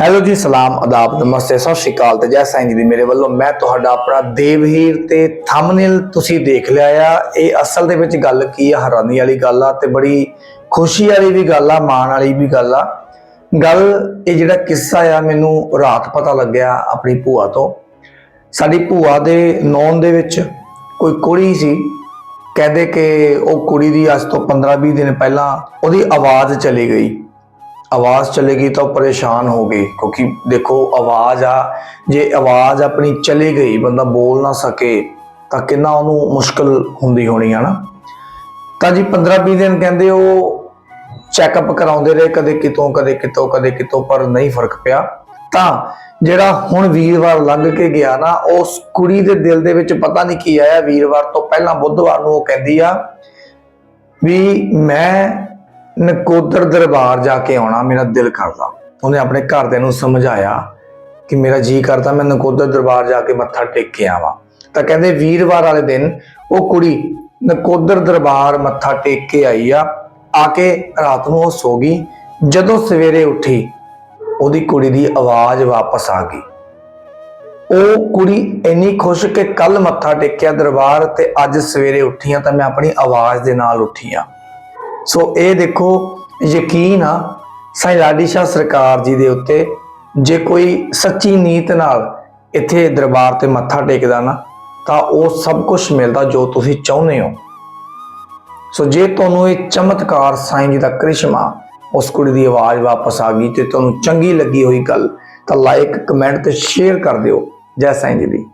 Hello ਜੀ, ਸਲਾਮ ਆਦਾਬ ਨਮਸਤੇ, ਸਤਿ ਸ਼੍ਰੀ ਅਕਾਲ ਤੇ ਜੈ ਸਾਈਂ ਜੀ ਦੀ ਮੇਰੇ ਵੱਲੋਂ ਮੈਂ ਤੁਹਾਡਾ ਆਪਣਾ ਦੇਵਹੀਰ ਤੇ ਥੰਬਨੇਲ ਤੁਸੀਂ ਦੇਖ ਲਿਆ ਆ। ਇਹ ਅਸਲ ਦੇ ਵਿੱਚ ਗੱਲ ਕੀ ਆ? ਹੈਰਾਨੀ ਵਾਲੀ ਗੱਲ ਆ ਤੇ ਬੜੀ ਖੁਸ਼ੀ ਵਾਲੀ ਵੀ ਗੱਲ ਆ, ਮਾਣ ਵਾਲੀ ਵੀ ਗੱਲ ਆ। ਗੱਲ ਇਹ ਜਿਹੜਾ ਕਿੱਸਾ ਆ, ਮੈਨੂੰ ਰਾਤ ਪਤਾ ਲੱਗਿਆ ਆਪਣੀ ਭੂਆ ਤੋਂ। ਸਾਡੀ ਭੂਆ ਦੇ ਨੌਨ ਦੇ ਵਿੱਚ ਕੋਈ ਕੁੜੀ ਸੀ। ਕਹਿੰਦੇ ਕਿ ਉਹ ਕੁੜੀ ਦੀ ਅੱਜ ਤੋਂ 15-20 ਦਿਨ ਪਹਿਲਾਂ ਉਹਦੀ ਆਵਾਜ਼ ਚਲੀ ਗਈ। ਆਵਾਜ਼ ਚਲੇ ਗਈ ਤਾਂ ਉਹ ਪਰੇਸ਼ਾਨ ਹੋ ਗਈ ਕਿਉਂਕਿ ਦੇਖੋ ਆਵਾਜ਼ ਆ, ਜੇ ਆਵਾਜ਼ ਆਪਣੀ ਚਲੀ ਗਈ, ਬੰਦਾ ਬੋਲ ਨਾ ਸਕੇ, ਤਾਂ ਕਿੰਨਾ ਉਹਨੂੰ ਮੁਸ਼ਕਲ ਹੁੰਦੀ ਹੋਣੀ ਹੈ ਨਾ। ਤਾਂ ਜੀ 15-20 ਦਿਨ ਕਹਿੰਦੇ ਉਹ ਚੈੱਕਅਪ ਕਰਾਉਂਦੇ ਰਹੇ, ਕਦੇ ਕਿਤੋਂ ਕਦੇ ਕਿਤੋਂ ਕਦੇ ਕਿਤੋਂ, ਪਰ ਨਹੀਂ ਫ਼ਰਕ ਪਿਆ। ਤਾਂ ਜਿਹੜਾ ਹੁਣ ਵੀਰਵਾਰ ਲੰਘ ਕੇ ਗਿਆ ਨਾ, ਉਸ ਕੁੜੀ ਦੇ ਦਿਲ ਦੇ ਵਿੱਚ ਪਤਾ ਨਹੀਂ ਕੀ ਆਇਆ, ਵੀਰਵਾਰ ਤੋਂ ਪਹਿਲਾਂ ਬੁੱਧਵਾਰ ਨੂੰ ਉਹ ਕਹਿੰਦੀ ਆ ਵੀ ਮੈਂ ਨਕੋਦਰ ਦਰਬਾਰ ਜਾ ਕੇ ਆਉਣਾ ਮੇਰਾ ਦਿਲ ਕਰਦਾ। ਉਹਨੇ ਆਪਣੇ ਘਰਦਿਆਂ ਨੂੰ ਸਮਝਾਇਆ ਕਿ ਮੇਰਾ ਜੀ ਕਰਦਾ, ਮੈਂ ਨਕੋਦਰ ਦਰਬਾਰ ਜਾ ਕੇ ਮੱਥਾ ਟੇਕ ਕੇ ਆਵਾਂ। ਤਾਂ ਕਹਿੰਦੇ ਵੀਰਵਾਰ ਵਾਲੇ ਦਿਨ ਉਹ ਕੁੜੀ ਨਕੋਦਰ ਦਰਬਾਰ ਮੱਥਾ ਟੇਕ ਕੇ ਆਈ ਆ। ਆ ਕੇ ਰਾਤ ਨੂੰ ਉਹ ਸੋ ਗਈ। ਜਦੋਂ ਸਵੇਰੇ ਉੱਠੀ, ਉਹਦੀ ਕੁੜੀ ਦੀ ਆਵਾਜ਼ ਵਾਪਸ ਆ ਗਈ। ਉਹ ਕੁੜੀ ਇੰਨੀ ਖੁਸ਼ ਕਿ ਕੱਲ ਮੱਥਾ ਟੇਕਿਆ ਦਰਬਾਰ ਤੇ ਅੱਜ ਸਵੇਰੇ ਉੱਠੀਆਂ ਤਾਂ ਮੈਂ ਆਪਣੀ ਆਵਾਜ਼ ਦੇ ਨਾਲ ਉੱਠੀਆਂ ਸੋ ਇਹ ਦੇਖੋ ਯਕੀਨ ਆ, ਸਾਈਂ ਲਾਡੀ ਸ਼ਾਹ ਸਰਕਾਰ ਜੀ ਦੇ ਉੱਤੇ, ਜੇ ਕੋਈ ਸੱਚੀ ਨੀਤ ਨਾਲ ਇੱਥੇ ਦਰਬਾਰ ਤੇ ਮੱਥਾ ਟੇਕਦਾ ਨਾ, ਤਾਂ ਉਹ ਸਭ ਕੁਝ ਮਿਲਦਾ ਜੋ ਤੁਸੀਂ ਚਾਹੁੰਦੇ ਹੋ। ਸੋ ਜੇ ਤੁਹਾਨੂੰ ਇਹ ਚਮਤਕਾਰ ਸਾਈਂ ਜੀ ਦਾ ਕ੍ਰਿਸ਼ਮਾ, ਉਸ ਕੁੜੀ ਦੀ ਆਵਾਜ਼ ਵਾਪਸ ਆ ਗਈ ਤੇ ਤੁਹਾਨੂੰ ਚੰਗੀ ਲੱਗੀ ਹੋਈ ਗੱਲ, ਤਾਂ ਲਾਈਕ ਕਮੈਂਟ ਤੇ ਸ਼ੇਅਰ ਕਰ ਦਿਓ। ਜੈ ਸਾਈਂ ਜੀ ਦੀ।